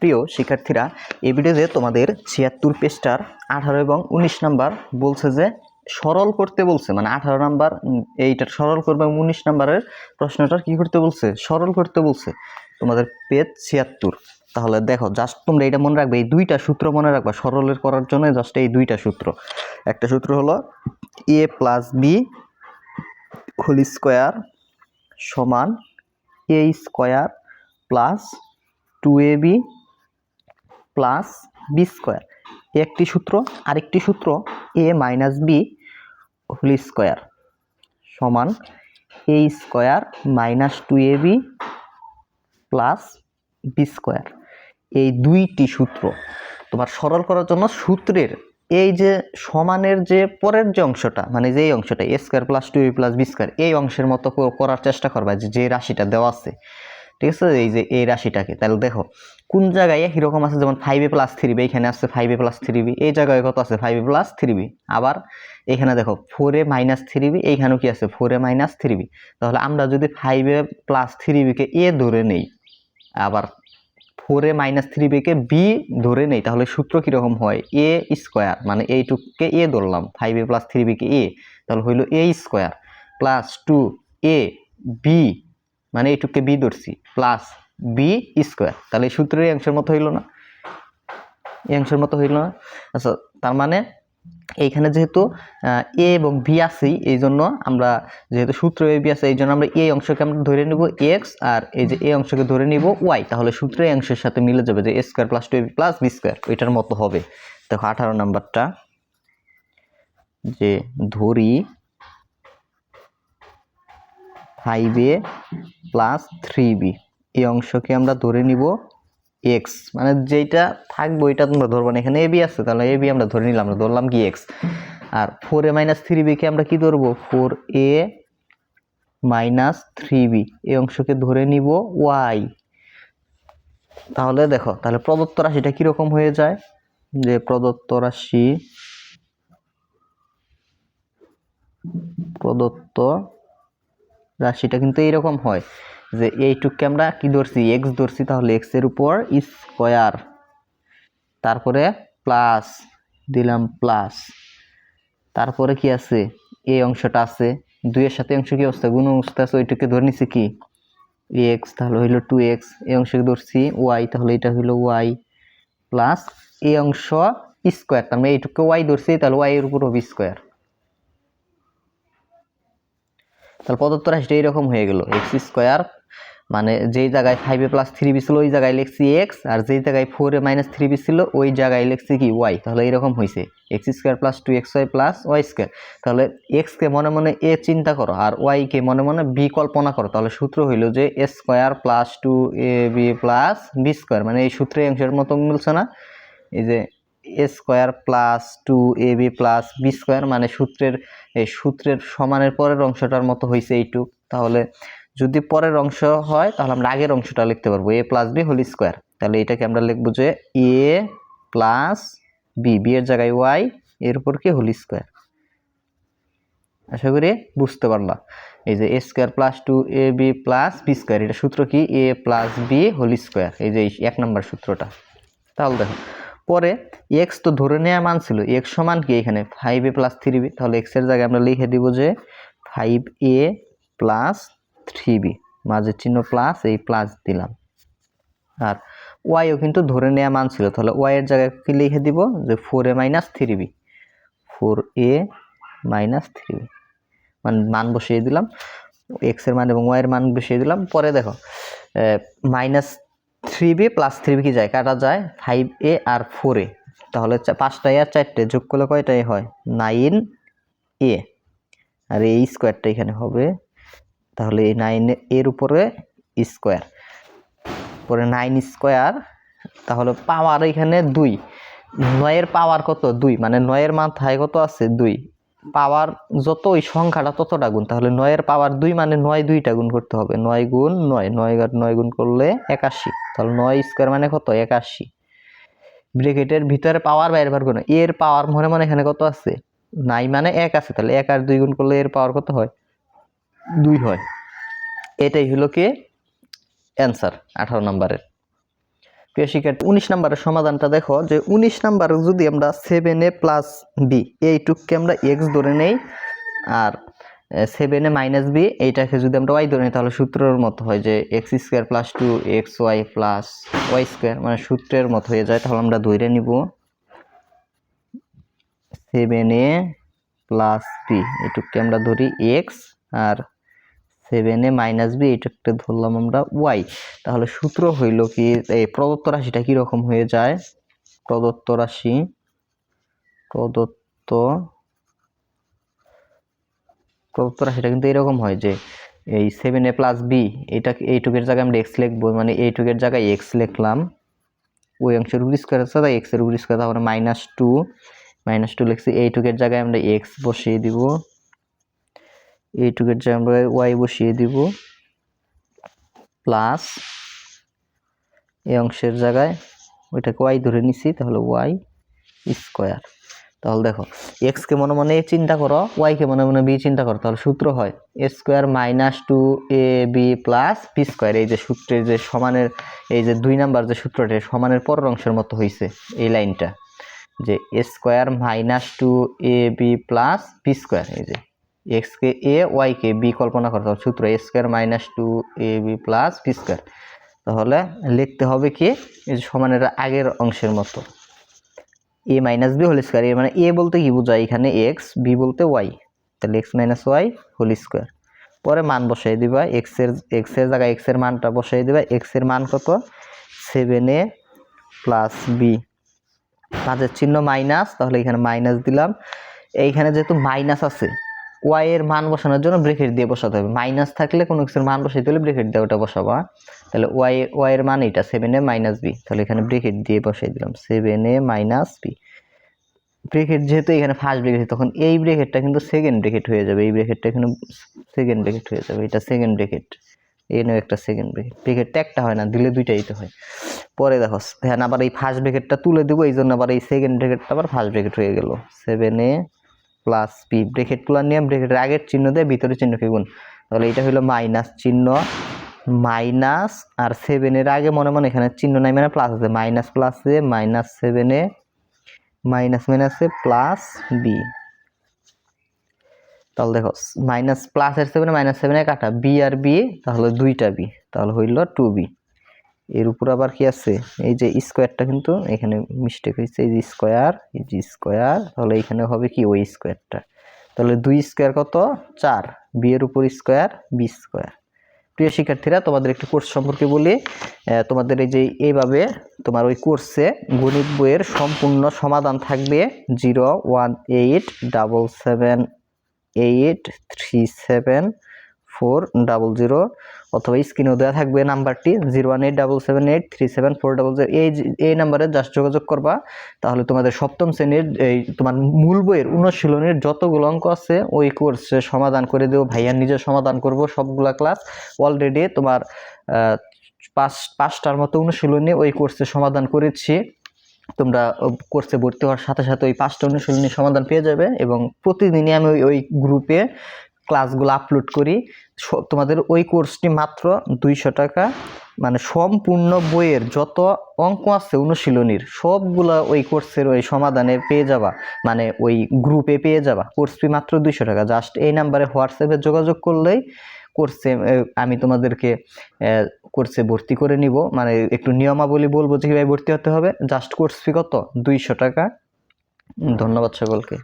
প্রিয় শিক্ষার্থীরা, এই ভিডিওতে তোমাদের ছিয়াত্তর পেজটার আঠারো এবং উনিশ নাম্বার বলছে যে, সরল করতে বলছে। মানে আঠারো নাম্বার এইটার সরল করবে এবং উনিশ নাম্বারের প্রশ্নটার কি করতে বলছে? সরল করতে বলছে। তোমাদের পেজ ছিয়াত্তর। তাহলে দেখো জাস্ট তোমরা এটা মনে রাখবে, এই দুইটা সূত্র মনে রাখবা, সরলের করার জন্য জাস্ট এই দুইটা সূত্র। একটা সূত্র হলো a plus b whole square সমান a square plus two a b plus b square একটি সূত্র, আরেকটি সূত্র a minus b whole square সমান a square minus two a b plus b square এই দুইটি সূত্র তোমার সরল করার জন্য সূত্রের এই যে সমানের যে পরের যে অংশটা মানে যে অংশটা a square plus two a plus b square এই অংশের মতো করার চেষ্টা করবা যে রাশিটা দেওয়া আছে। ঠিক আছে? এই যে, এই রাশিটাকে। তাহলে দেখো, কোন জায়গায় এরকম আছে? যেমন five a plus three b এখানে আছে five a plus three b এই জায়গায় কত আছে? Five a plus three b আবার এখানে দেখো four a minus three b এইখানেও কি আছে? Four a minus three b তাহলে আমরা যদি ফাইভ এ প্লাস থ্রি বিকে এ ধরে নেই, আবার ফোর এ মাইনাস থ্রি বিকে বি ধরে নেই, তাহলে সূত্র কীরকম হয়? এ স্কোয়ার মানে এইটুকুকে এ ধরলাম ফাইভ এ প্লাস থ্রি বিকে এ তাহলে হইল a square plus two a b মানে এইটুকুকে বি ধরছি প্লাস বি স্কোয়ার তাহলে এই সূত্রের অংশের মতো হইল না। এই অংশের মতো হইল না। আচ্ছা তার মানে এইখানে যেহেতু এ এবং বি আছেই এই জন্য আমরা যেহেতু সূত্র এ বি আছে এই জন্য আমরা এই অংশকে আমরা ধরে নিব এক্স আর এই যে এ অংশকে ধরে নিব ওয়াই তাহলে সূত্র অংশের সাথে মিলে যাবে যে a square plus two a plus b square ওইটার মতো হবে। দেখো আঠারো নাম্বারটা, যে ধরি five a plus three b এই অংশকে আমরা ধরে নিব এক্স মানে যেটা থাকবে ওইটা তোমরা ধরবো না। এখানে এ বি আছে, তাহলে এ বি আমরা ধরে নিলাম, আমরা ধরলাম কি এক্স আর ফোর এ মাইনাস থ্রি বিকে আমরা কি ধরবো? Four a minus three b এই অংশকে ধরে নিব ওয়াই তাহলে দেখো, তাহলে প্রদত্ত রাশিটা কীরকম হয়ে যায়? যে প্রদত্ত রাশি, প্রদত্ত রাশিটা কিন্তু এইরকম হয় যে এইটুককে আমরা কি ধরছি? এক্স ধরছি তাহলে এক্সের উপর স্কোয়ার। তারপরে প্লাস, দিলাম প্লাস। তারপরে কি আছে? এই অংশটা আছে। দুইয়ের সাথে অংশ কি অবস্থা? গুণ অবস্থা আছে, ওইটাকে ধরে নিছি কি? এক্স তাহলে হইল টু এক্স এই অংশকে ধরছি ওয়াই তাহলে এটা হইল ওয়াই প্লাস এই অংশ স্কোয়ার। তার মানে এইটুকু ওয়াই ধরছি, তাহলে ওয়াই এর উপর হবে স্কোয়ার। তাহলে প্রদত্ত রাশিটা এইরকম হয়ে গেল এক্স স্কোয়ার মানে যেই জায়গায় ফাইভে প্লাস থ্রি বি ছিল, ওই জায়গায় লিখছি এক্স আর যেই জায়গায় ফোর মাইনাস থ্রি বি ছিল, ওই জায়গায় লিখছি কি ওয়াই তাহলে এইরকম হয়েছে x square plus two x y plus y square তাহলে এক্সকে মনে মনে এ চিন্তা করো, আর ওয়াইকে মনে মনে বি কল্পনা করো, তাহলে সূত্র হইল যে a square plus two a b plus b square মানে এই সূত্রে অংশের মতো মিলছে না, এই যে a square plus two a b plus b square মানে সূত্রের, এই সূত্রের সমানের পরের অংশটার মতো হয়েছে এইটুক তাহলে যদি পরের অংশ হয়, তাহলে আমরা আগের অংশটা লিখতে পারব a plus b whole square তাহলে এটাকে আমরা লিখব যে এ প্লাস বি বি জায়গায় ওয়াই এর উপর কি হোল স্কোয়ার আশা করি বুঝতে পারলা। এই যে a square plus two a b plus b square এটা সূত্র কি? A plus b whole square এই যে এক নম্বর সূত্রটা। তাহলে দেখো পরে এক্স তো ধরে নেওয়া মান ছিল এক্স সমান কি এখানে? Five a plus three b তাহলে এক্সের জায়গায় আমরা লিখে দিব যে five a plus three b মাঝের চিহ্ন প্লাস এই প্লাস দিলাম। আর ওয়াইও কিন্তু ধরে নেওয়া মান ছিল, তাহলে ওয়াইয়ের জায়গায় কি লিখে দিব? যে four a minus three b four a minus three b মানে মান বসিয়ে দিলাম এক্সের মান এবং ওয়াইয়ের মান বসিয়ে দিলাম, পরে দেখো minus three b plus three b কি যায়, কাটা যায়? ফাইভ এ আর ফোর এ তাহলে পাঁচটা আর চারটে, যোগ করলে কয়টা এ হয়? নাইন এ আর এই স্কোয়ারটা এখানে হবে। তাহলে এই নাইন এর উপরে স্কোয়ার পরে নাইন স্কোয়ার তাহলে পাওয়ার এখানে দুই। নয়ের পাওয়ার কত? দুই। মানে নয়ের মাথায় কত আছে? দুই। পাওয়ার যত ওই সংখ্যাটা ততটা গুণ, তাহলে নয়ের পাওয়ার দুই মানে নয় দুইটা গুণ করতে হবে। নয় গুণ নয় নয় নয় গুণ করলে একাশি। তাহলে নয় স্কোয়ার মানে কত? একাশি। ব্রেকেটের ভিতরে পাওয়ার বাইরে বার করুন এর পাওয়ার মনে মনে এখানে কত আছে? নাই মানে এক আছে। তাহলে এক আর দুই গুণ করলে এর পাওয়ার কত হয়? দুই হয়। এটাই হলো কি? অ্যান্সার আঠারো নম্বরের। প্রিয় শিক্ষার্থী, উনিশ নাম্বারের সমাধানটা দেখো, যে উনিশ নাম্বার যদি আমরা সেভেন এ প্লাস বি এইটুককে আমরা এক্স ধরে নেই, আর সেভেন এ মাইনাস বি এইটাকে যদি আমরা ওয়াই ধরে নিই, তাহলে সূত্রের মতো হয় যে x square plus two x y plus y square মানে সূত্রের মতো হয়ে যায়, তাহলে আমরা ধরে নিব সেভেন এ প্লাস বি এটুককে আমরা ধরি এক্স আর সেভেন এ মাইনাস বি এইটাকে ধরলাম আমরা ওয়াই তাহলে সূত্র হইল কি, এই প্রদত্ত রাশিটা কীরকম হয়ে যায়? প্রদত্ত রাশি, প্রদত্ত প্রদত্ত রাশিটা কিন্তু এরকম হয় যে, এই সেভেন এ প্লাস বি এটা এইটুকের জায়গায় আমরা এক্স লিখব মানে এইটুকের জায়গায় এক্স লিখলাম। ওই অংশের উপর স্কোয়ার আছে, তাই এক্সের উপর স্কোয়ার তারপরে মাইনাস টু মাইনাস টু লিখছি, এইটুকের জায়গায় আমরা এক্স বসিয়ে দিব। এইটুকের যে আমরা ওয়াই বসিয়ে দিব প্লাস এই অংশের জায়গায় ওইটাকে ওয়াই ধরে নিছি, তাহলে ওয়াই স্কোয়ার তাহলে দেখো এক্স কে মনে মনে চিন্তা করো ওয়াই কে মনে মনে বি চিন্তা করো, তাহলে সূত্র হয় a square minus two a b plus b square এই যে সূত্রের যে সমানের, এই যে দুই নাম্বার যে সূত্রটা সমানের পরের অংশের মতো হয়েছে এই লাইনটা। যে a square minus two a b plus b square এই যে। এক্স কে এ, ওয়াই কে বি কল্পনা করতে হবে। সূত্র a square minus two a b plus b square তাহলে লিখতে হবে কি সমানের আগের অংশের মতো। A minus b whole square a মানে এ বলতে কি বোঝায়? এখানে এক্স বি বলতে ওয়াই তাহলে x minus y whole square পরে মান বসাই দিবা এক্সের এক্সের জায়গায় এক্সের মানটা বসাই দিবা। এক্সের মান কত? সেভেন এ প্লাস বি কাজের চিহ্ন মাইনাস তাহলে এখানে মাইনাস দিলাম। এইখানে যেহেতু মাইনাস আছে ওয়াই এর মান বসানোর জন্য ব্রেকেট দিয়ে বসাতে হবে। মাইনাস থাকলে কোনো কিছুর মান বসাইতে হলে ব্রেকেট দিয়ে ওটা বসাবা। তাহলে ওয়াই ওয়াই এর মান এটা সেভেন এ মাইনাস বি তাহলে এখানে ব্রেকেট দিয়ে বসাই দিলাম seven a minus b bracket যেহেতু এখানে ফার্স্ট ব্রেকেট তখন এই ব্রেকেটটা কিন্তু সেকেন্ড ব্রেকেট হয়ে যাবে। এই ব্রেকেটটা এখানে সেকেন্ড ব্রেকেট হয়ে যাবে। এটা সেকেন্ড ব্রেকেট এখানেও একটা সেকেন্ড ব্রেকেট ব্রেকেটটা একটা হয় না, দিলে দুইটাই তো হয়। পরে দেখো হ্যাঁ আবার এই ফার্স্ট ব্রেকেটটা তুলে দেবো এই জন্য আবার এই সেকেন্ড ব্রেকেটটা আবার ফার্স্ট ব্রেকেট হয়ে গেল। Seven a plus p bracket তুলার নিয়ম ব্রেকেটের আগের চিহ্ন দিয়ে ভিতরে চিহ্নকে গুণ তাহলে এটা হলো মাইনাস চিহ্ন মাইনাস আর সেভেনের আগে মনে মনে এখানে চিহ্ন নাই মানে প্লাস আছে। মাইনাস প্লাসে মাইনাস সেভেনে মাইনাস মাইনাসে প্লাস বি তাহলে দেখো মাইনাস প্লাসের সেভেনে মাইনাস সেভেনে কাটা। বি আর বি তাহলে দুইটা বি তাহলে হইল টু বি এর উপর আবার কি আছে? এই যে স্কোয়ারটা কিন্তু এখানে মিস্টেক হয়েছে। এই যে স্কোয়ার এই যে স্কোয়ার তাহলে এখানে হবে কি ওই স্কোয়ারটা তাহলে দুই স্কোয়ার কত? চার। বি এর উপর স্কোয়ার বি স্কোয়ার প্রিয় শিক্ষার্থীরা, তোমাদের একটি কোর্স সম্পর্কে বলি। তোমাদের এই যে এইভাবে তোমার ওই কোর্সে গণিত বইয়ের সম্পূর্ণ সমাধান থাকবে। Zero one eight double seven eight three seven four double zero অথবা স্ক্রিনেও দেওয়া থাকবে নাম্বারটি zero one eight double seven eight three seven four double zero এই এই নাম্বারে জাস্ট যোগাযোগ করবা, তাহলে তোমাদের সপ্তম শ্রেণির এই তোমার মূল বইয়ের অনুশীলনের যতগুলো অঙ্ক আছে, ওই কোর্সে সমাধান করে দেবো, ভাইয়ার নিজে সমাধান করব সবগুলা ক্লাস অলরেডি তোমার পাঁচ, পাঁচটার মতো অনুশীলনী ওই কোর্সে সমাধান করেছি। তোমরা কোর্সে ভর্তি হওয়ার সাথে সাথে ওই পাঁচটা অনুশীলনী সমাধান পেয়ে যাবে এবং প্রতিদিনই আমি ওই গ্রুপে ক্লাসগুলো আপলোড করি তোমাদের ওই কোর্সটি মাত্র দুইশো টাকা। মানে সম্পূর্ণ বইয়ের যত অঙ্ক আছে অনুশীলনীর, সবগুলা ওই কোর্সের ওই সমাধানে পেয়ে যাবা। মানে ওই গ্রুপে পেয়ে যাবা। কোর্স ফি মাত্র দুইশো টাকা। জাস্ট এই নাম্বারে হোয়াটসঅ্যাপে যোগাযোগ করলেই কোর্সে আমি তোমাদেরকে কোর্সে ভর্তি করে নিব। মানে একটু নিয়মাবলী বলব যে কীভাবে ভর্তি হতে হবে। জাস্ট কোর্স ফি কত? দুইশো টাকা। ধন্যবাদ সকলকে।